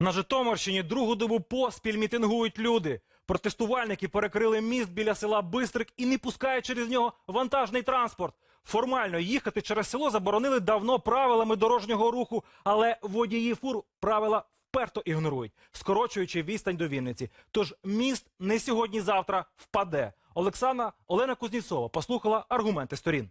На Житомирщині другу добу поспіль мітингують люди. Протестувальники перекрили міст біля села Бистрик і не пускають через нього вантажний транспорт. Формально їхати через село заборонили давно правилами дорожнього руху, але водії фур правила вперто ігнорують, скорочуючи відстань до Вінниці. Тож міст не сьогодні-завтра впаде. Олександра Олена Кузнєцова послухала аргументи сторін.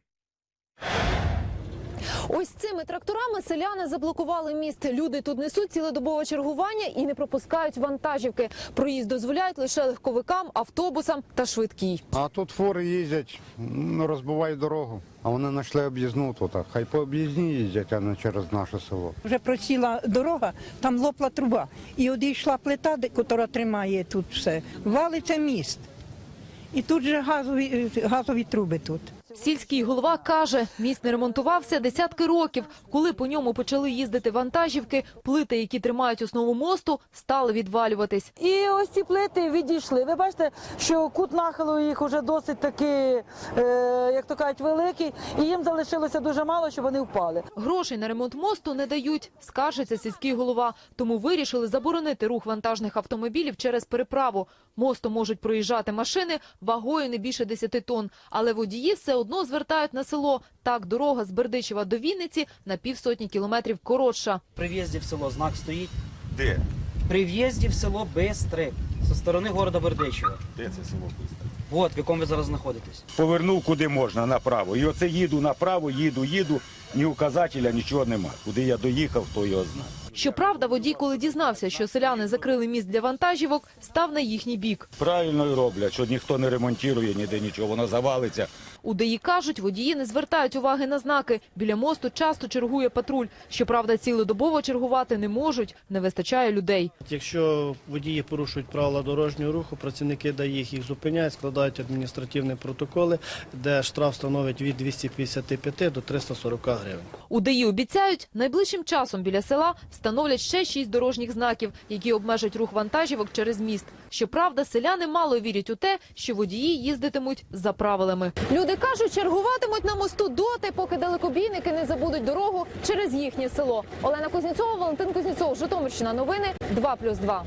Ось цими тракторами селяни заблокували міст. Люди тут несуть цілодобове чергування і не пропускають вантажівки. Проїзд дозволяють лише легковикам, автобусам та швидкій. А тут фури їздять, ну, розбивають дорогу. А вони знайшли об'їзну тут. Хай по об'їзні їздять, а не через наше село. Вже просіла дорога, там лопла труба. І одійшла плита, котра тримає тут все. Валиться міст. І тут же газові, газові труби тут. Сільський голова каже, міст не ремонтувався десятки років. Коли по ньому почали їздити вантажівки, плити, які тримають основу мосту, стали відвалюватись. І ось ці плити відійшли. Ви бачите, що кут нахилу їх уже досить таки, е, як то кажуть, великий, і їм залишилося дуже мало, щоб вони впали. Грошей на ремонт мосту не дають, скаржиться сільський голова. Тому вирішили заборонити рух вантажних автомобілів через переправу. Мостом можуть проїжджати машини вагою не більше 10 тонн. Але водії все одно звертають на село. Так дорога з Бердичева до Вінниці на півсотні кілометрів коротша. При в'їзді в село знак стоїть. Де? При в'їзді в село Бистрик зі сторони города Бердичева. Де це село Бистре? От в якому ви зараз знаходитесь. Повернув куди можна направо. І оце їду направо, їду, їду, ні указателя, нічого нема. Куди я доїхав, хто його знає. Щоправда, водій, коли дізнався, що селяни закрили міст для вантажівок, став на їхній бік. Правильно роблять, що ніхто не ремонтує ніде нічого, воно завалиться. У ДАІ кажуть, водії не звертають уваги на знаки. Біля мосту часто чергує патруль. Щоправда, цілодобово чергувати не можуть, не вистачає людей. Якщо водії порушують правила дорожнього руху, працівники ДАІ їх зупиняють, складають адміністративні протоколи, де штраф становить від 255 до 340 гривень. У ДАІ обіцяють, найближчим часом біля села встановлять ще шість дорожніх знаків, які обмежать рух вантажівок через міст. Щоправда, селяни мало вірять у те, що водії їздитимуть за правилами. Люди кажуть, чергуватимуть на мосту доти, поки далекобійники не забудуть дорогу через їхнє село. Олена Кузнєцова, Валентин Кузнєцов, Житомирщина. Новини 2+,2.